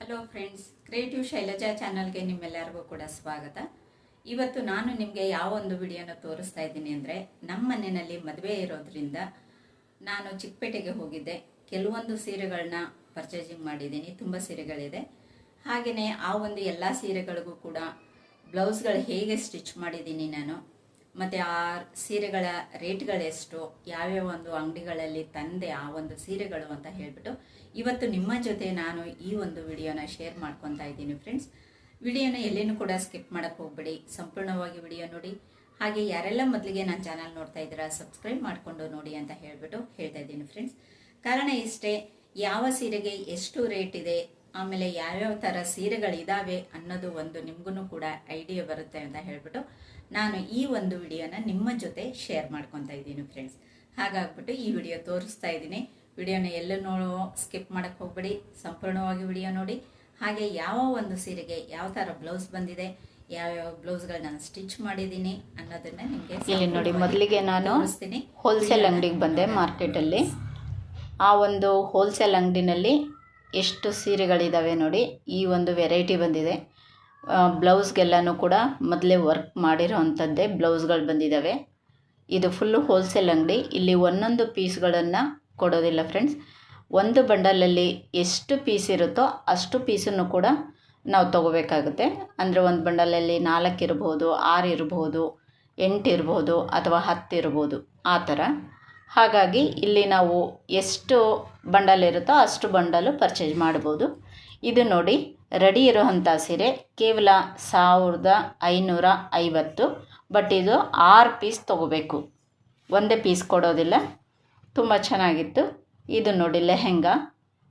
Hello friends creative Shailaja ಚಾನಲ್ಗೆ ನಿಮ್ಮೆಲ್ಲರಿಗೂ ಕೂಡ ಸ್ವಾಗತ. ಇವತ್ತು ನಾನು ನಿಮಗೆ ಯಾವ ಒಂದು ವಿಡಿಯೋನ ತೋರಿಸ್ತಾ ಇದ್ದೀನಿ ಅಂದರೆ, ನಮ್ಮ ಮನೆಯಲ್ಲಿ ಮದುವೆ ಇರೋದ್ರಿಂದ ನಾನು ಚಿಕ್ಕಪೇಟೆಗೆ ಹೋಗಿದ್ದೆ. ಕೆಲವೊಂದು ಸೀರೆಗಳನ್ನ ಪರ್ಚೇಸಿಂಗ್ ಮಾಡಿದ್ದೀನಿ, ತುಂಬ ಸೀರೆಗಳಿದೆ. ಹಾಗೆಯೇ ಆ ಒಂದು ಎಲ್ಲ ಸೀರೆಗಳಿಗೂ ಕೂಡ ಬ್ಲೌಸ್ಗಳು ಹೇಗೆ ಸ್ಟಿಚ್ ಮಾಡಿದ್ದೀನಿ ನಾನು ಮತ್ತು ಆ ಸೀರೆಗಳ ರೇಟ್ಗಳೆಷ್ಟು ಯಾವ್ಯಾವ ಒಂದು ಅಂಗಡಿಗಳಲ್ಲಿ ತಂದೆ ಆ ಒಂದು ಸೀರೆಗಳು ಅಂತ ಹೇಳ್ಬಿಟ್ಟು ಇವತ್ತು ನಿಮ್ಮ ಜೊತೆ ನಾನು ಈ ಒಂದು ವಿಡಿಯೋನ ಶೇರ್ ಮಾಡ್ಕೊತಾ ಇದ್ದೀನಿ ಫ್ರೆಂಡ್ಸ್ ವಿಡಿಯೋನ ಎಲ್ಲೇನು ಕೂಡ ಸ್ಕಿಪ್ ಮಾಡೋಕ್ಕೆ ಹೋಗಬೇಡಿ. ಸಂಪೂರ್ಣವಾಗಿ ವಿಡಿಯೋ ನೋಡಿ. ಹಾಗೆ ಯಾರೆಲ್ಲ ಮೊದಲಿಗೆ ನನ್ನ ಚಾನಲ್ ನೋಡ್ತಾ ಇದ್ದೀರಾ ಸಬ್ಸ್ಕ್ರೈಬ್ ಮಾಡಿಕೊಂಡು ನೋಡಿ ಅಂತ ಹೇಳ್ಬಿಟ್ಟು ಹೇಳ್ತಾ ಇದ್ದೀನಿ ಫ್ರೆಂಡ್ಸ್ ಕಾರಣ ಇಷ್ಟೇ, ಯಾವ ಸೀರೆಗೆ ಎಷ್ಟು ರೇಟ್ ಇದೆ? ಆಮೇಲೆ ಯಾವ್ಯಾವ ಥರ ಸೀರೆಗಳಿದ್ದಾವೆ ಅನ್ನೋದು ಒಂದು ನಿಮಗೂ ಕೂಡ ಐಡಿಯಾ ಬರುತ್ತೆ ಅಂತ ಹೇಳ್ಬಿಟ್ಟು ನಾನು ಈ ಒಂದು ವಿಡಿಯೋನ ನಿಮ್ಮ ಜೊತೆ ಶೇರ್ ಮಾಡ್ಕೊತಾ ಇದ್ದೀನಿ ಫ್ರೆಂಡ್ಸ್ ಹಾಗಾಗ್ಬಿಟ್ಟು ಈ ವಿಡಿಯೋ ತೋರಿಸ್ತಾ ಇದ್ದೀನಿ. ವಿಡಿಯೋನ ಎಲ್ಲೂ ನೋಡೋ ಸ್ಕಿಪ್ ಮಾಡಕ್ಕೆ ಹೋಗ್ಬೇಡಿ. ಸಂಪೂರ್ಣವಾಗಿ ವಿಡಿಯೋ ನೋಡಿ. ಹಾಗೆ ಯಾವ ಒಂದು ಸೀರೆಗೆ ಯಾವ ಥರ ಬ್ಲೌಸ್ ಬಂದಿದೆ ಯಾವ್ಯಾವ ಬ್ಲೌಸ್ಗಳು ನಾನು ಸ್ಟಿಚ್ ಮಾಡಿದ್ದೀನಿ ಅನ್ನೋದನ್ನ ನಿಮಗೆ ಇಲ್ಲಿ ನೋಡಿ ಮೊದಲಿಗೆ ನಾನು ತೋರಿಸ್ತೀನಿ. ಹೋಲ್ಸೇಲ್ ಅಂಗಡಿಗೆ ಬಂದೆ ಮಾರ್ಕೆಟಲ್ಲಿ ಆ ಒಂದು ಹೋಲ್ಸೇಲ್ ಅಂಗಡಿನಲ್ಲಿ ಎಷ್ಟು ಸೀರೆಗಳಿದ್ದಾವೆ ನೋಡಿ, ಈ ಒಂದು ವೆರೈಟಿ ಬಂದಿದೆ. ಬ್ಲೌಸ್ಗೆಲ್ಲನೂ ಕೂಡ ಮೊದಲೇ ವರ್ಕ್ ಮಾಡಿರೋ ಅಂಥದ್ದೇ ಬ್ಲೌಸ್ಗಳು ಬಂದಿದ್ದಾವೆ ಇದು ಫುಲ್ಲು ಹೋಲ್ಸೇಲ್ ಅಂಗಡಿ. ಇಲ್ಲಿ ಒಂದೊಂದು ಪೀಸ್ಗಳನ್ನು ಕೊಡೋದಿಲ್ಲ ಫ್ರೆಂಡ್ಸ್ ಒಂದು ಬಂಡಲಲ್ಲಿ ಎಷ್ಟು ಪೀಸ್ ಇರುತ್ತೋ ಅಷ್ಟು ಪೀಸನ್ನು ಕೂಡ ನಾವು ತಗೋಬೇಕಾಗುತ್ತೆ. ಅಂದರೆ ಒಂದು ಬಂಡಲಲ್ಲಿ ನಾಲ್ಕು ಇರ್ಬೋದು, ಆರು ಇರ್ಬೋದು, ಎಂಟು ಇರ್ಬೋದು ಅಥವಾ ಹತ್ತು ಇರ್ಬೋದು, ಆ ಥರ. ಹಾಗಾಗಿ ಇಲ್ಲಿ ನಾವು ಎಷ್ಟು ಬಂಡಲ್ ಇರುತ್ತೋ ಅಷ್ಟು ಬಂಡಲು ಪರ್ಚೇಸ್ ಮಾಡ್ಬೋದು ಇದು ನೋಡಿ, ರೆಡಿ ಇರುವಂಥ ಸೀರೆ ಕೇವಲ ಸಾವಿರದ ಐನೂರ ಐವತ್ತು ಬಟ್ ಇದು ಆರು ಪೀಸ್ ತೊಗೋಬೇಕು. ಒಂದೇ ಪೀಸ್ ಕೊಡೋದಿಲ್ಲ. ತುಂಬ ಚೆನ್ನಾಗಿತ್ತು. ಇದು ನೋಡಿ ಲೆಹೆಂಗಾ.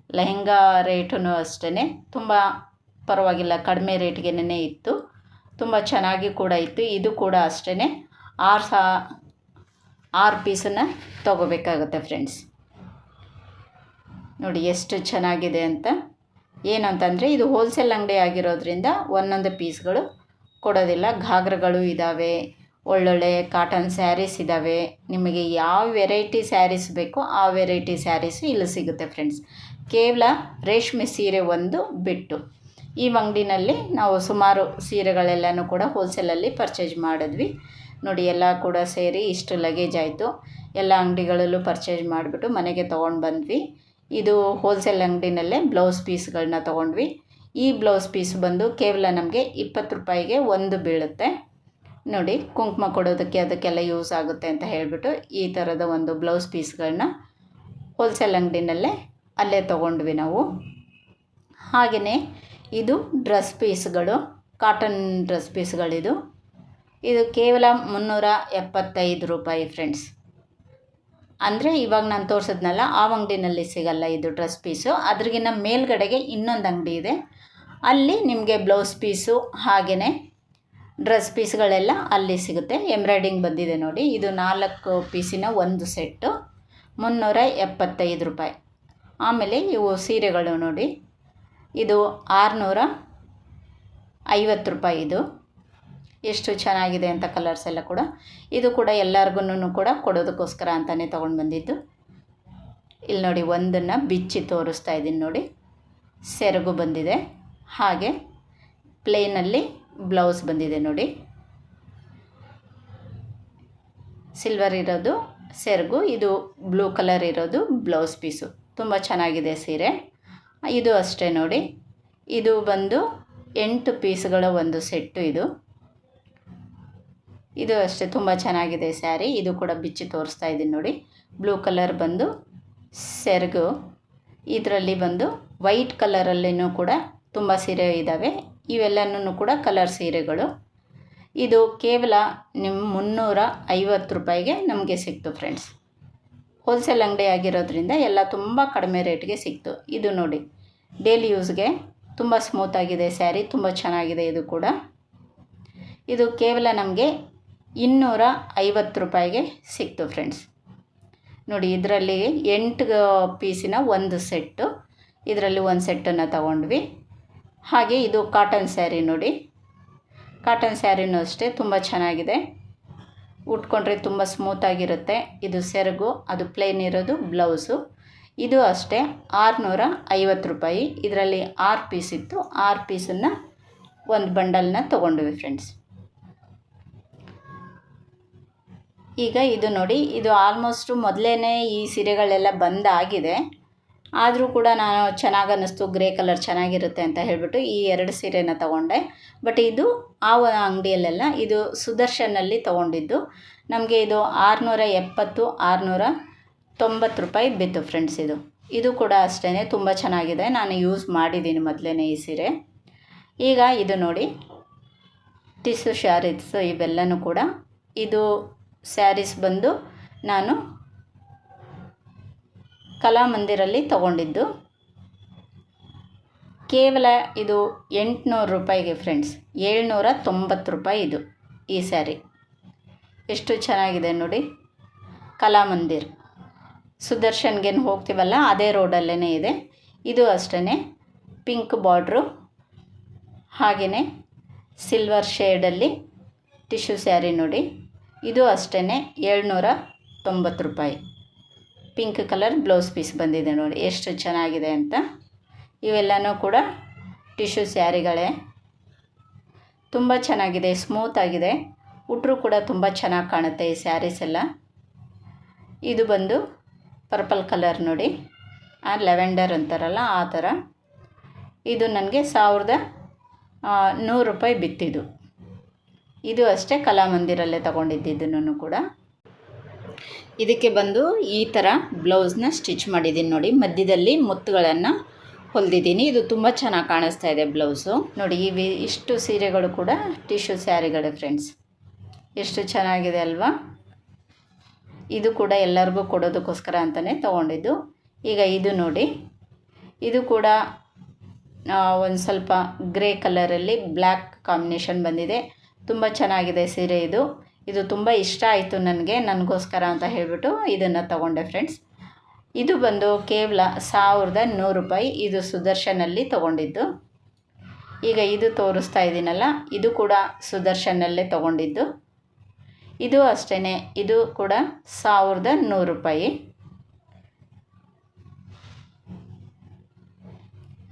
ಲೆಹೆಂಗಾ ರೇಟೂ ಅಷ್ಟೇ ತುಂಬ ಪರವಾಗಿಲ್ಲ, ಕಡಿಮೆ ರೇಟ್ಗೆನೇ ಇತ್ತು. ತುಂಬ ಚೆನ್ನಾಗಿ ಕೂಡ ಇತ್ತು. ಇದು ಕೂಡ ಅಷ್ಟೇ ಆರು ಸಾ ಆರು ಪೀಸನ್ನು ತೊಗೋಬೇಕಾಗುತ್ತೆ ಫ್ರೆಂಡ್ಸ್. ನೋಡಿ ಎಷ್ಟು ಚೆನ್ನಾಗಿದೆ ಅಂತ. ಏನು ಅಂತಂದರೆ ಇದು ಹೋಲ್ಸೇಲ್ ಅಂಗಡಿ ಆಗಿರೋದ್ರಿಂದ ಒಂದೊಂದು ಪೀಸ್ಗಳು ಕೊಡೋದಿಲ್ಲ. ಘಾಗ್ರಗಳು ಇದ್ದಾವೆ ಒಳ್ಳೊಳ್ಳೆ ಕಾಟನ್ ಸ್ಯಾರೀಸ್ ಇದ್ದಾವೆ ನಿಮಗೆ ಯಾವ ವೆರೈಟಿ ಸ್ಯಾರೀಸ್ ಬೇಕೋ ಆ ವೆರೈಟಿ ಸ್ಯಾರೀಸು ಇಲ್ಲಿ ಸಿಗುತ್ತೆ ಫ್ರೆಂಡ್ಸ್. ಕೇವಲ ರೇಷ್ಮೆ ಸೀರೆ ಒಂದು ಬಿಟ್ಟು. ಈ ಅಂಗಡಿನಲ್ಲಿ ನಾವು ಸುಮಾರು ಸೀರೆಗಳೆಲ್ಲನೂ ಕೂಡ ಹೋಲ್ಸೇಲಲ್ಲಿ ಪರ್ಚೇಸ್ ಮಾಡಿದ್ವಿ. ನೋಡಿ, ಎಲ್ಲ ಕೂಡ ಸೇರಿ ಇಷ್ಟು ಲಗೇಜ್ ಆಯಿತು. ಎಲ್ಲ ಅಂಗಡಿಗಳಲ್ಲೂ ಪರ್ಚೇಸ್ ಮಾಡಿಬಿಟ್ಟು ಮನೆಗೆ ತೊಗೊಂಡು ಬಂದ್ವಿ. ಇದು ಹೋಲ್ಸೇಲ್ ಅಂಗಡಿನಲ್ಲೇ ಬ್ಲೌಸ್ ಪೀಸ್ಗಳನ್ನ ತೊಗೊಂಡ್ವಿ. ಈ ಬ್ಲೌಸ್ ಪೀಸ್ ಬಂದು ಕೇವಲ ನಮಗೆ ಇಪ್ಪತ್ತು ರೂಪಾಯಿಗೆ ಒಂದು ಬೀಳುತ್ತೆ. ನೋಡಿ, ಕುಂಕುಮ ಕೊಡೋದಕ್ಕೆ ಅದಕ್ಕೆಲ್ಲ ಯೂಸ್ ಆಗುತ್ತೆ ಅಂತ ಹೇಳಿಬಿಟ್ಟು ಈ ಥರದ ಒಂದು ಬ್ಲೌಸ್ ಪೀಸ್ಗಳನ್ನ ಹೋಲ್ಸೇಲ್ ಅಂಗಡಿನಲ್ಲೇ ಅಲ್ಲೇ ತೊಗೊಂಡ್ವಿ ನಾವು. ಹಾಗೆಯೇ ಇದು ಡ್ರೆಸ್ ಪೀಸ್ಗಳು ಕಾಟನ್ ಡ್ರೆಸ್ ಪೀಸ್ಗಳಿದು ಇದು ಕೇವಲ ಮುನ್ನೂರ ಎಪ್ಪತ್ತೈದು ರೂಪಾಯಿ ಫ್ರೆಂಡ್ಸ್ ಅಂದರೆ ಇವಾಗ ನಾನು ತೋರಿಸಿದ್ನಲ್ಲ, ಆ ಅಂಗಡಿನಲ್ಲಿ ಸಿಗಲ್ಲ ಇದು ಡ್ರೆಸ್ ಪೀಸು ಅದ್ರಿಗಿನ್ನ ಮೇಲ್ಗಡೆಗೆ ಇನ್ನೊಂದು ಅಂಗಡಿ ಇದೆ. ಅಲ್ಲಿ ನಿಮಗೆ ಬ್ಲೌಸ್ ಪೀಸು ಹಾಗೆಯೇ ಡ್ರೆಸ್ ಪೀಸ್ಗಳೆಲ್ಲ ಅಲ್ಲಿ ಸಿಗುತ್ತೆ. ಎಂಬ್ರಾಯ್ಡಿಂಗ್ ಬಂದಿದೆ ನೋಡಿ. ಇದು ನಾಲ್ಕು ಪೀಸಿನ ಒಂದು ಸೆಟ್ಟು ಮುನ್ನೂರ ಎಪ್ಪತ್ತೈದು ರೂಪಾಯಿ. ಆಮೇಲೆ ಇವು ಸೀರೆಗಳು ನೋಡಿ. ಇದು ಆರುನೂರ ಐವತ್ತು ರೂಪಾಯಿ ಇದು. ಎಷ್ಟು ಚೆನ್ನಾಗಿದೆ ಅಂತ ಕಲರ್ಸ್ ಎಲ್ಲ ಕೂಡ ಇದು ಕೂಡ ಎಲ್ಲರಿಗೂ ಕೂಡ ಕೊಡೋದಕ್ಕೋಸ್ಕರ ಅಂತಲೇ ತೊಗೊಂಡು ಬಂದಿದ್ದು. ಇಲ್ಲಿ ನೋಡಿ ಒಂದನ್ನು ಬಿಚ್ಚಿ ತೋರಿಸ್ತಾ ಇದ್ದೀನಿ ನೋಡಿ. ಸೆರಗು ಬಂದಿದೆ. ಹಾಗೆ ಪ್ಲೇನಲ್ಲಿ ಬ್ಲೌಸ್ ಬಂದಿದೆ ನೋಡಿ. ಸಿಲ್ವರ್ ಇರೋದು ಸೆರಗು, ಇದು ಬ್ಲೂ ಕಲರ್ ಇರೋದು ಬ್ಲೌಸ್ ಪೀಸು ತುಂಬ ಚೆನ್ನಾಗಿದೆ ಸೀರೆ. ಇದು ಅಷ್ಟೇ ನೋಡಿ. ಇದು ಬಂದು ಎಂಟು ಪೀಸ್ಗಳ ಒಂದು ಸೆಟ್ಟು ಇದು. ಇದು ಅಷ್ಟೇ ತುಂಬ ಚೆನ್ನಾಗಿದೆ ಸ್ಯಾರಿ. ಇದು ಕೂಡ ಬಿಚ್ಚಿ ತೋರಿಸ್ತಾ ಇದ್ದೀನಿ ನೋಡಿ. ಬ್ಲೂ ಕಲರ್ ಬಂದು ಸೆರಗು. ಇದರಲ್ಲಿ ಬಂದು ವೈಟ್ ಕಲರಲ್ಲಿನೂ ಕೂಡ ತುಂಬ ಸೀರೆ ಇದ್ದಾವೆ ಇವೆಲ್ಲನೂ ಕೂಡ ಕಲರ್ ಸೀರೆಗಳು. ಇದು ಕೇವಲ ನಿಮ್ಮ ಮುನ್ನೂರ ಐವತ್ತು ರೂಪಾಯಿಗೆ ನಮಗೆ ಸಿಕ್ತು ಫ್ರೆಂಡ್ಸ್. ಹೋಲ್ಸೇಲ್ ಅಂಗಡಿ ಆಗಿರೋದ್ರಿಂದ ಎಲ್ಲ ತುಂಬ ಕಡಿಮೆ ರೇಟ್ಗೆ ಸಿಕ್ತು. ಇದು ನೋಡಿ, ಡೈಲಿ ಯೂಸ್ಗೆ ತುಂಬ ಸ್ಮೂತಾಗಿದೆ ಸ್ಯಾರಿ. ತುಂಬ ಚೆನ್ನಾಗಿದೆ ಇದು ಕೂಡ. ಇದು ಕೇವಲ ನಮಗೆ ಇನ್ನೂರ ಐವತ್ತು ರೂಪಾಯಿಗೆ ಸಿಕ್ತು ಫ್ರೆಂಡ್ಸ್ ನೋಡಿ, ಇದರಲ್ಲಿ ಎಂಟು ಪೀಸಿನ ಒಂದು ಸೆಟ್ಟು ಇದರಲ್ಲಿ ಒಂದು ಸೆಟ್ಟನ್ನು ತಗೊಂಡ್ವಿ. ಹಾಗೆ ಇದು ಕಾಟನ್ ಸ್ಯಾರಿ ನೋಡಿ. ಕಾಟನ್ ಸ್ಯಾರಿನೂ ಅಷ್ಟೇ, ತುಂಬ ಚೆನ್ನಾಗಿದೆ. ಉಟ್ಕೊಂಡ್ರೆ ತುಂಬ ಸ್ಮೂತಾಗಿರುತ್ತೆ ಇದು ಸೆರಗು, ಅದು ಪ್ಲೇನ್ ಇರೋದು ಬ್ಲೌಸು ಇದು ಅಷ್ಟೇ ಆರುನೂರ ಐವತ್ತು ರೂಪಾಯಿ. ಇದರಲ್ಲಿ ಆರು ಪೀಸ್ ಇತ್ತು. ಆರು ಪೀಸನ್ನು ಒಂದು ಬಂಡಲ್ನ ತೊಗೊಂಡ್ವಿ ಫ್ರೆಂಡ್ಸ್ ಈಗ ಇದು ನೋಡಿ, ಇದು ಆಲ್ಮೋಸ್ಟು ಮೊದಲೇ ಈ ಸೀರೆಗಳೆಲ್ಲ ಬಂದಾಗಿದೆ. ಆದರೂ ಕೂಡ ನಾನು ಚೆನ್ನಾಗಿ ಅನ್ನಿಸ್ತು, ಗ್ರೇ ಕಲರ್ ಚೆನ್ನಾಗಿರುತ್ತೆ ಅಂತ ಹೇಳಿಬಿಟ್ಟು ಈ ಎರಡು ಸೀರೆನ ತಗೊಂಡೆ. ಬಟ್ ಇದು ಆ ಅಂಗಡಿಯಲ್ಲೆಲ್ಲ ಇದು ಸುದರ್ಶನಲ್ಲಿ ತೊಗೊಂಡಿದ್ದು. ನಮಗೆ ಇದು ಆರುನೂರ ಎಪ್ಪತ್ತು, ಆರುನೂರ ತೊಂಬತ್ತು ರೂಪಾಯಿ ಬಿತ್ತು ಫ್ರೆಂಡ್ಸ್ ಇದು. ಇದು ಕೂಡ ಅಷ್ಟೇ ತುಂಬ ಚೆನ್ನಾಗಿದೆ. ನಾನು ಯೂಸ್ ಮಾಡಿದ್ದೀನಿ ಮೊದಲೇ ಈ ಸೀರೆ. ಈಗ ಇದು ನೋಡಿ ಟಿಸು ಶಾರೀಸ್ ಇವೆಲ್ಲನೂ ಕೂಡ. ಇದು ಸ್ಯಾರೀಸ್ ಬಂದು ನಾನು ಕಲಾಮಂದಿರಲ್ಲಿ ತಗೊಂಡಿದ್ದು. ಕೇವಲ ಇದು ಎಂಟುನೂರು ರೂಪಾಯಿಗೆ ಫ್ರೆಂಡ್ಸ್, ಏಳ್ನೂರ ತೊಂಬತ್ತು ರೂಪಾಯಿ ಇದು ಈ ಸ್ಯಾರಿ. ಎಷ್ಟು ಚೆನ್ನಾಗಿದೆ ನೋಡಿ ಕಲಾಮಂದಿರ್ ಸುದರ್ಶನ್ಗೇನು ಹೋಗ್ತೀವಲ್ಲ, ಅದೇ ರೋಡಲ್ಲೇ ಇದೆ. ಇದು ಅಷ್ಟೇ ಪಿಂಕ್ ಬಾರ್ಡ್ರು ಹಾಗೆಯೇ ಸಿಲ್ವರ್ ಶೇಡಲ್ಲಿ ಟಿಶ್ಯೂ ಸ್ಯಾರಿ ನೋಡಿ. ಇದು ಅಷ್ಟೇ ಏಳ್ನೂರ ತೊಂಬತ್ತು ರೂಪಾಯಿ. ಪಿಂಕ್ ಕಲರ್ ಬ್ಲೌಸ್ ಪೀಸ್ ಬಂದಿದೆ ನೋಡಿ, ಎಷ್ಟು ಚೆನ್ನಾಗಿದೆ ಅಂತ. ಇವೆಲ್ಲನೂ ಕೂಡ ಟಿಶ್ಯೂ ಸ್ಯಾರಿಗಳೇ. ತುಂಬ ಚೆನ್ನಾಗಿದೆ, ಸ್ಮೂತ್ ಆಗಿದೆ. ಉಟ್ರು ಕೂಡ ತುಂಬ ಚೆನ್ನಾಗಿ ಕಾಣುತ್ತೆ ಈ ಸ್ಯಾರೀಸ್ ಎಲ್ಲ. ಇದು ಬಂದು ಪರ್ಪಲ್ ಕಲರ್ ನೋಡಿ, ಆ ಲೆವೆಂಡರ್ ಅಂತಾರಲ್ಲ, ಆ ಥರ. ಇದು ನನಗೆ ಸಾವಿರದ ನೂರು ರೂಪಾಯಿ ಬಿತ್ತಿದ್ದು. ಇದು ಅಷ್ಟೇ ಕಲಾಮಂದಿರಲ್ಲೇ ತೊಗೊಂಡಿದ್ದಿದ್ದನ್ನು ಕೂಡ. ಇದಕ್ಕೆ ಬಂದು ಈ ಥರ ಬ್ಲೌಸ್ನ ಸ್ಟಿಚ್ ಮಾಡಿದ್ದೀನಿ ನೋಡಿ. ಮಧ್ಯದಲ್ಲಿ ಮುತ್ತುಗಳನ್ನು ಹೊಲಿದಿದ್ದೀನಿ. ಇದು ತುಂಬ ಚೆನ್ನಾಗಿ ಕಾಣಿಸ್ತಾ ಇದೆ ಬ್ಲೌಸು. ನೋಡಿ ಇವಿ ಇಷ್ಟು ಸೀರೆಗಳು ಕೂಡ ಟಿಶ್ಯೂ ಸ್ಯಾರಿಗಳು ಫ್ರೆಂಡ್ಸ್. ಎಷ್ಟು ಚೆನ್ನಾಗಿದೆ ಅಲ್ವಾ? ಇದು ಕೂಡ ಎಲ್ಲರಿಗೂ ಕೊಡೋದಕ್ಕೋಸ್ಕರ ಅಂತಲೇ ತೊಗೊಂಡಿದ್ದು. ಈಗ ಇದು ನೋಡಿ. ಇದು ಕೂಡ ಒಂದು ಸ್ವಲ್ಪ ಗ್ರೇ ಕಲರಲ್ಲಿ ಬ್ಲ್ಯಾಕ್ ಕಾಂಬಿನೇಷನ್ ಬಂದಿದೆ. ತುಂಬ ಚೆನ್ನಾಗಿದೆ ಸೀರೆ ಇದು. ಇದು ತುಂಬ ಇಷ್ಟ ಆಯಿತು ನನಗೆ, ನನಗೋಸ್ಕರ ಅಂತ ಹೇಳಿಬಿಟ್ಟು ಇದನ್ನು ತಗೊಂಡೆ ಫ್ರೆಂಡ್ಸ್ ಇದು ಬಂದು ಕೇವಲ ಸಾವಿರದ ನೂರು ರೂಪಾಯಿ ಇದು ಸುದರ್ಶನಲ್ಲಿ ತಗೊಂಡಿದ್ದು. ಈಗ ಇದು ತೋರಿಸ್ತಾ ಇದ್ದೀನಲ್ಲ, ಇದು ಕೂಡ ಸುದರ್ಶನಲ್ಲೇ ತಗೊಂಡಿದ್ದು. ಇದು ಅಷ್ಟೇ ಇದು ಕೂಡ ಸಾವಿರದ ನೂರು ರೂಪಾಯಿ.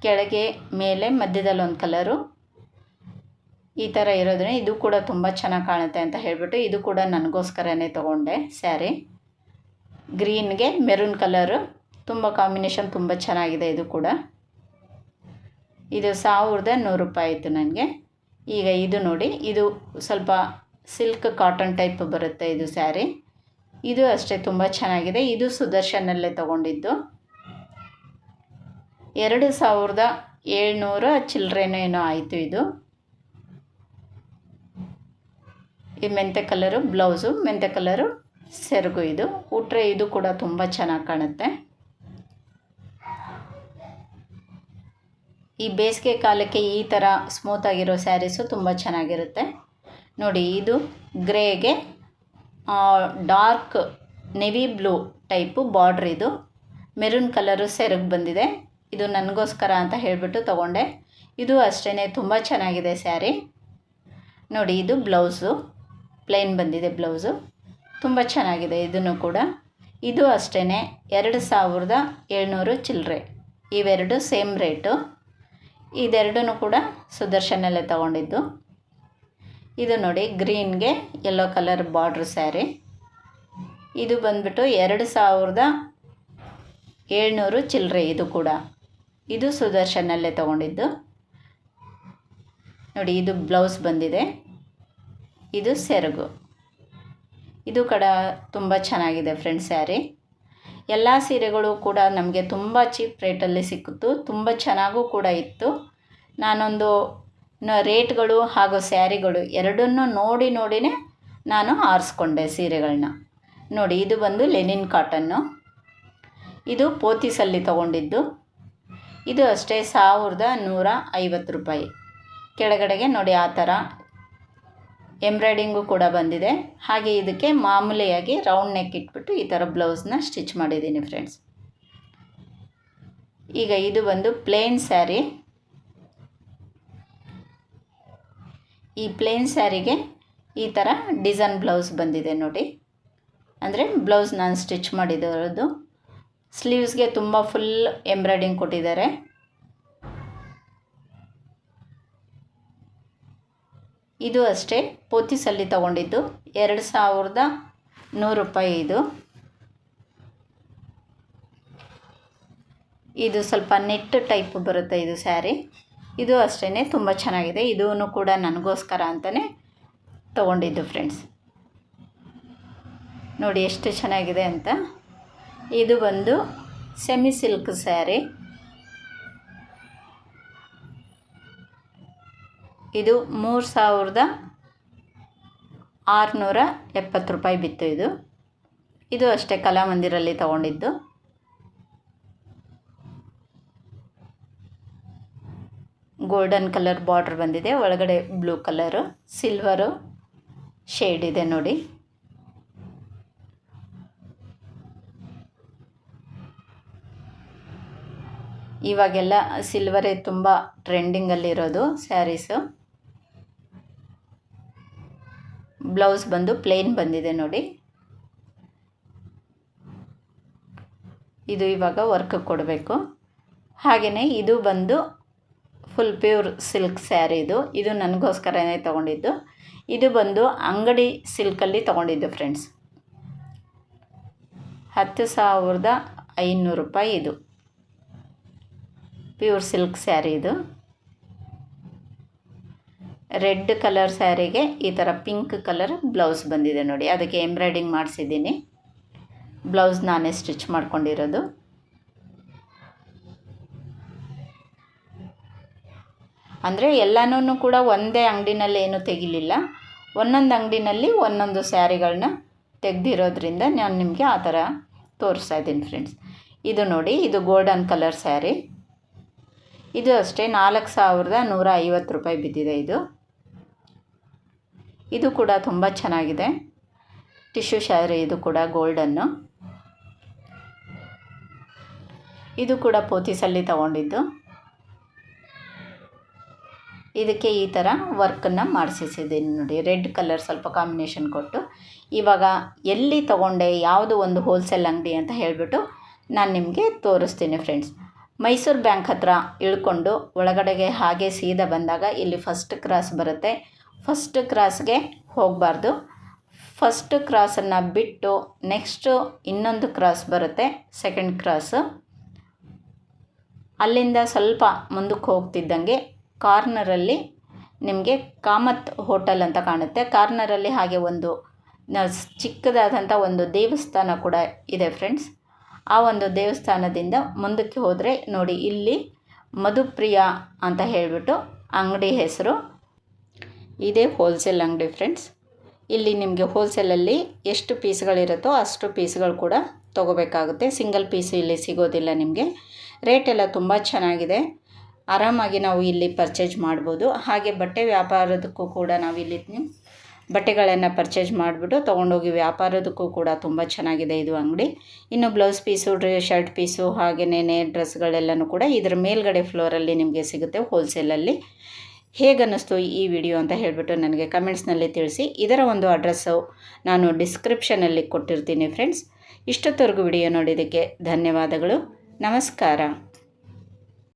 ಕೆಳಗೆ, ಮೇಲೆ, ಮಧ್ಯದಲ್ಲಿ ಒಂದು ಕಲರು ಈ ಥರ ಇರೋದ್ರಿಂದ ಇದು ಕೂಡ ತುಂಬ ಚೆನ್ನಾಗಿ ಕಾಣುತ್ತೆ ಅಂತ ಹೇಳಿಬಿಟ್ಟು ಇದು ಕೂಡ ನನಗೋಸ್ಕರನೇ ತೊಗೊಂಡೆ ಸ್ಯಾರಿ. ಗ್ರೀನ್ಗೆ ಮೆರೂನ್ ಕಲರು. ತುಂಬ ಕಾಂಬಿನೇಷನ್ ತುಂಬ ಚೆನ್ನಾಗಿದೆ ಇದು ಕೂಡ. ಇದು ಸಾವಿರದ ನೂರು ರೂಪಾಯಿ ಆಯಿತು ನನಗೆ. ಈಗ ಇದು ನೋಡಿ, ಇದು ಸ್ವಲ್ಪ ಸಿಲ್ಕ್ ಕಾಟನ್ ಟೈಪ್ ಬರುತ್ತೆ ಇದು ಸ್ಯಾರಿ. ಇದು ಅಷ್ಟೇ ತುಂಬ ಚೆನ್ನಾಗಿದೆ. ಇದು ಸುದರ್ಶನಲ್ಲೇ ತೊಗೊಂಡಿದ್ದು. ಎರಡು ಸಾವಿರದ ಏಳ್ನೂರ ಚಿಲ್ಲರೆನೋ ಏನೋ ಆಯಿತು ಇದು. ಈ ಮೆಂತೆ ಕಲರು ಬ್ಲೌಸು, ಮೆಂತೆ ಕಲರು ಸೆರಗು ಇದು. ಉಟ್ರೆ ಇದು ಕೂಡ ತುಂಬ ಚೆನ್ನಾಗಿ ಕಾಣುತ್ತೆ. ಈ ಬೇಸಿಗೆ ಕಾಲಕ್ಕೆ ಈ ಥರ ಸ್ಮೂತಾಗಿರೋ ಸ್ಯಾರೀಸು ತುಂಬ ಚೆನ್ನಾಗಿರುತ್ತೆ. ನೋಡಿ, ಇದು ಗ್ರೇಗೆ dark navy blue type border ಇದು. ಮೆರೂನ್ ಕಲರು ಸೆರಗು ಬಂದಿದೆ. ಇದು ನನಗೋಸ್ಕರ ಅಂತ ಹೇಳಿಬಿಟ್ಟು ತೊಗೊಂಡೆ. ಇದು ಅಷ್ಟೇ ತುಂಬ ಚೆನ್ನಾಗಿದೆ ಸ್ಯಾರಿ. ನೋಡಿ, ಇದು ಬ್ಲೌಸು. ಪ್ಲೇನ್ ಬಂದಿದೆ ಬ್ಲೌಸು ತುಂಬ ಚೆನ್ನಾಗಿದೆ ಇದನ್ನು ಕೂಡ. ಇದು ಅಷ್ಟೇ ಎರಡು ಸಾವಿರದ ಏಳ್ನೂರು ಚಿಲ್ಲರೆ ಇವೆರಡು ಸೇಮ್ ರೇಟು ಇದೆರಡೂ ಕೂಡ ಸುದರ್ಶನಲ್ಲೇ ತಗೊಂಡಿದ್ದು. ಇದು ನೋಡಿ ಗ್ರೀನ್ಗೆ ಯೆಲ್ಲೋ ಕಲರ್ ಬಾರ್ಡ್ರ್ ಸ್ಯಾರಿ ಇದು ಬಂದ್ಬಿಟ್ಟು ಎರಡು ಸಾವಿರದ ಏಳ್ನೂರು ಚಿಲ್ಲರೆ ಇದು ಕೂಡ. ಇದು ಸುದರ್ಶನಲ್ಲೇ ತಗೊಂಡಿದ್ದು. ನೋಡಿ ಇದು ಬ್ಲೌಸ್ ಬಂದಿದೆ. ಇದು ಸೆರಗು. ಇದು ಕಡ ತುಂಬ ಚೆನ್ನಾಗಿದೆ ಫ್ರೆಂಡ್ಸ್ ಸ್ಯಾರಿ ಎಲ್ಲ ಸೀರೆಗಳು ಕೂಡ ನಮಗೆ ತುಂಬ ಚೀಪ್ ರೇಟಲ್ಲಿ ಸಿಕ್ಕಿತು ತುಂಬ ಚೆನ್ನಾಗೂ ಕೂಡ ಇತ್ತು. ನಾನೊಂದು ರೇಟ್ಗಳು ಹಾಗೂ ಸ್ಯಾರಿಗಳು ಎರಡನ್ನೂ ನೋಡಿ ನೋಡಿನೇ ನಾನು ಆರಿಸ್ಕೊಂಡೆ ಸೀರೆಗಳನ್ನ ನೋಡಿ, ಇದು ಬಂದು ಲೆನಿನ್ ಕಾಟನ್ನು ಇದು ಪೋತಿಸಲ್ಲಿ ತಗೊಂಡಿದ್ದು. ಇದು ಅಷ್ಟೇ ಸಾವಿರದ ನೂರ ಐವತ್ತು ರೂಪಾಯಿ. ಕೆಳಗಡೆಗೆ ನೋಡಿ ಆ ಥರ ಎಂಬ್ರಾಯ್ಡಿಂಗು ಕೂಡ ಬಂದಿದೆ. ಹಾಗೆ ಇದಕ್ಕೆ ಮಾಮೂಲಿಯಾಗಿ ರೌಂಡ್ ನೆಕ್ ಇಟ್ಬಿಟ್ಟು ಈ ಥರ ಬ್ಲೌಸ್ನ ಸ್ಟಿಚ್ ಮಾಡಿದ್ದೀನಿ ಫ್ರೆಂಡ್ಸ್. ಈಗ ಇದು ಬಂದು ಪ್ಲೇನ್ ಸ್ಯಾರಿ. ಈ ಪ್ಲೇನ್ ಸ್ಯಾರಿಗೆ ಈ ಥರ ಡಿಸೈನ್ ಬ್ಲೌಸ್ ಬಂದಿದೆ ನೋಡಿ. ಅಂದರೆ ಬ್ಲೌಸ್ ನಾನು ಸ್ಟಿಚ್ ಮಾಡಿರೋದು. ಸ್ಲೀವ್ಸ್ಗೆ ತುಂಬ ಫುಲ್ ಎಂಬ್ರಾಯ್ಡಿಂಗ್ ಕೊಟ್ಟಿದ್ದಾರೆ. ಇದು ಅಷ್ಟೇ ಪೋತಿಸಲ್ಲಿ ತಗೊಂಡಿದ್ದು. ಎರಡು ಸಾವಿರದ ನೂರು ರೂಪಾಯಿ ಇದು. ಇದು ಸ್ವಲ್ಪ ನೆಟ್ ಟೈಪ್ ಬರುತ್ತೆ ಇದು ಸ್ಯಾರಿ. ಇದು ಅಷ್ಟೇ ತುಂಬ ಚೆನ್ನಾಗಿದೆ. ಇದೂ ಕೂಡ ನನಗೋಸ್ಕರ ಅಂತಲೇ ತೊಗೊಂಡಿದ್ದು ಫ್ರೆಂಡ್ಸ್. ನೋಡಿ, ಎಷ್ಟು ಚೆನ್ನಾಗಿದೆ ಅಂತ. ಇದು ಬಂದು ಸೆಮಿ ಸಿಲ್ಕ್ ಸ್ಯಾರಿ. ಇದು ಮೂರು ಸಾವಿರದ ಆರುನೂರ ಎಪ್ಪತ್ತು ರೂಪಾಯಿ ಬಿತ್ತು ಇದು. ಇದು ಅಷ್ಟೇ ಕಲಾಮಂದಿರಲ್ಲಿ ತಗೊಂಡಿದ್ದು. ಗೋಲ್ಡನ್ ಕಲರ್ ಬಾರ್ಡ್ರ್ ಬಂದಿದೆ. ಒಳಗಡೆ ಬ್ಲೂ ಕಲರು ಸಿಲ್ವರು ಶೇಡ್ ಇದೆ ನೋಡಿ. ಇವಾಗೆಲ್ಲ ಸಿಲ್ವರೇ ತುಂಬ ಟ್ರೆಂಡಿಂಗಲ್ಲಿರೋದು ಸ್ಯಾರೀಸು ಬ್ಲೌಸ್ ಬಂದು ಪ್ಲೇನ್ ಬಂದಿದೆ ನೋಡಿ. ಇದು ಇವಾಗ ವರ್ಕ್ ಕೊಡಬೇಕು. ಹಾಗೆಯೇ ಇದು ಬಂದು ಫುಲ್ ಪ್ಯೂರ್ ಸಿಲ್ಕ್ ಸ್ಯಾರಿ ಇದು. ಇದು ನನಗೋಸ್ಕರನೇ ತೊಗೊಂಡಿದ್ದು. ಇದು ಬಂದು ಅಂಗಡಿ ಸಿಲ್ಕಲ್ಲಿ ತೊಗೊಂಡಿದ್ದು ಫ್ರೆಂಡ್ಸ್. ಹತ್ತು ಸಾವಿರದ ಐನೂರು ರೂಪಾಯಿ ಇದು. ಪ್ಯೂರ್ ಸಿಲ್ಕ್ ಸ್ಯಾರಿ ಇದು. ರೆಡ್ ಕಲರ್ ಸ್ಯಾರಿಗೆ ಈ ಥರ ಪಿಂಕ್ ಕಲರ್ ಬ್ಲೌಸ್ ಬಂದಿದೆ ನೋಡಿ. ಅದಕ್ಕೆ ಎಂಬ್ರಾಯ್ಡಿಂಗ್ ಮಾಡಿಸಿದ್ದೀನಿ. ಬ್ಲೌಸ್ ನಾನೇ ಸ್ಟಿಚ್ ಮಾಡ್ಕೊಂಡಿರೋದು. ಅಂದರೆ ಎಲ್ಲನೂ ಕೂಡ ಒಂದೇ ಅಂಗಡಿನಲ್ಲಿ ಏನು ತೆಗಿಲಿಲ್ಲ. ಒಂದೊಂದು ಅಂಗಡಿನಲ್ಲಿ ಒಂದೊಂದು ಸ್ಯಾರಿಗಳನ್ನ ತೆಗೆದಿರೋದ್ರಿಂದ ನಾನು ನಿಮಗೆ ಆ ಥರ ತೋರಿಸ್ತಾ ಇದ್ದೀನಿ ಫ್ರೆಂಡ್ಸ್. ಇದು ನೋಡಿ, ಇದು ಗೋಲ್ಡನ್ ಕಲರ್ ಸ್ಯಾರಿ. ಇದು ಅಷ್ಟೇ ನಾಲ್ಕು ಸಾವಿರದ ನೂರ ಐವತ್ತು ರೂಪಾಯಿ ಬಿದ್ದಿದೆ ಇದು. ಇದು ಕೂಡ ತುಂಬ ಚೆನ್ನಾಗಿದೆ. ಟಿಶ್ಯೂ ಸ್ಯಾರಿ ಇದು ಕೂಡ ಗೋಲ್ಡನ್ನು. ಇದು ಕೂಡ ಪೋತಿಸಲ್ಲಿ ತಗೊಂಡಿದ್ದು. ಇದಕ್ಕೆ ಈ ಥರ ವರ್ಕನ್ನು ಮಾಡಿಸಿದ್ದೀನಿ ನೋಡಿ. ರೆಡ್ ಕಲರ್ ಸ್ವಲ್ಪ ಕಾಂಬಿನೇಷನ್ ಕೊಟ್ಟು. ಇವಾಗ ಎಲ್ಲಿ ತಗೊಂಡೆ, ಯಾವುದು ಒಂದು ಹೋಲ್ಸೇಲ್ ಅಂಗಡಿ ಅಂತ ಹೇಳಿಬಿಟ್ಟು ನಾನು ನಿಮಗೆ ತೋರಿಸ್ತೀನಿ ಫ್ರೆಂಡ್ಸ್. ಮೈಸೂರು ಬ್ಯಾಂಕ್ ಹತ್ರ ಇಳ್ಕೊಂಡು ಒಳಗಡೆಗೆ ಹಾಗೆ ಸೀದಾ ಬಂದಾಗ ಇಲ್ಲಿ ಫಸ್ಟ್ ಕ್ರಾಸ್ ಬರುತ್ತೆ. ಫಸ್ಟ್ ಕ್ರಾಸ್ಗೆ ಹೋಗಬಾರ್ದು. ಫಸ್ಟ್ ಕ್ರಾಸನ್ನು ಬಿಟ್ಟು ನೆಕ್ಸ್ಟು ಇನ್ನೊಂದು ಕ್ರಾಸ್ ಬರುತ್ತೆ ಸೆಕೆಂಡ್ ಕ್ರಾಸು ಅಲ್ಲಿಂದ ಸ್ವಲ್ಪ ಮುಂದಕ್ಕೆ ಹೋಗ್ತಿದ್ದಂಗೆ ಕಾರ್ನರಲ್ಲಿ ನಿಮಗೆ ಕಾಮತ್ ಹೋಟೆಲ್ ಅಂತ ಕಾಣುತ್ತೆ. ಕಾರ್ನರಲ್ಲಿ ಹಾಗೆ ಒಂದು ಚಿಕ್ಕದಾದಂಥ ಒಂದು ದೇವಸ್ಥಾನ ಕೂಡ ಇದೆ ಫ್ರೆಂಡ್ಸ್ ಆ ಒಂದು ದೇವಸ್ಥಾನದಿಂದ ಮುಂದಕ್ಕೆ ಹೋದರೆ ನೋಡಿ ಇಲ್ಲಿ ಮಧುಪ್ರಿಯ ಅಂತ ಹೇಳಿಬಿಟ್ಟು ಅಂಗಡಿ ಹೆಸರು. ಇದೇ ಹೋಲ್ಸೇಲ್ ಅಂಗಡಿ ಫ್ರೆಂಡ್ಸ್ ಇಲ್ಲಿ ನಿಮಗೆ ಹೋಲ್ಸೇಲಲ್ಲಿ ಎಷ್ಟು ಪೀಸ್ಗಳಿರುತ್ತೋ ಅಷ್ಟು ಪೀಸ್ಗಳು ಕೂಡ ತೊಗೋಬೇಕಾಗುತ್ತೆ. ಸಿಂಗಲ್ ಪೀಸು ಇಲ್ಲಿ ಸಿಗೋದಿಲ್ಲ ನಿಮಗೆ. ರೇಟ್ ಎಲ್ಲ ತುಂಬ ಚೆನ್ನಾಗಿದೆ. ಆರಾಮಾಗಿ ನಾವು ಇಲ್ಲಿ ಪರ್ಚೇಸ್ ಮಾಡ್ಬೋದು. ಹಾಗೆ ಬಟ್ಟೆ ವ್ಯಾಪಾರದಕ್ಕೂ ಕೂಡ ನಾವು ಇಲ್ಲಿ ಬಟ್ಟೆಗಳನ್ನು ಪರ್ಚೇಸ್ ಮಾಡಿಬಿಟ್ಟು ತೊಗೊಂಡೋಗಿ ವ್ಯಾಪಾರದಕ್ಕೂ ಕೂಡ ತುಂಬ ಚೆನ್ನಾಗಿದೆ ಇದು ಅಂಗಡಿ. ಇನ್ನು ಬ್ಲೌಸ್ ಪೀಸು ಡ್ರೆ ಶರ್ಟ್ ಪೀಸು ಹಾಗೆಯೇ ಡ್ರೆಸ್ಗಳೆಲ್ಲನೂ ಕೂಡ ಇದರ ಮೇಲ್ಗಡೆ ಫ್ಲೋರಲ್ಲಿ ನಿಮಗೆ ಸಿಗುತ್ತೆ ಹೋಲ್ಸೇಲಲ್ಲಿ ಹೇಗನ್ನಿಸ್ತು ಈ ವಿಡಿಯೋ ಅಂತ ಹೇಳಿಬಿಟ್ಟು ನನಗೆ ಕಮೆಂಟ್ಸ್ನಲ್ಲಿ ತಿಳಿಸಿ. ಇದರ ಒಂದು ಅಡ್ರೆಸ್ಸು ನಾನು ಡಿಸ್ಕ್ರಿಪ್ಷನಲ್ಲಿ ಕೊಟ್ಟಿರ್ತೀನಿ ಫ್ರೆಂಡ್ಸ್. ಇಷ್ಟೊತ್ತವರೆಗೂ ವಿಡಿಯೋ ನೋಡಿದ್ದಕ್ಕೆ ಧನ್ಯವಾದಗಳು. ನಮಸ್ಕಾರ.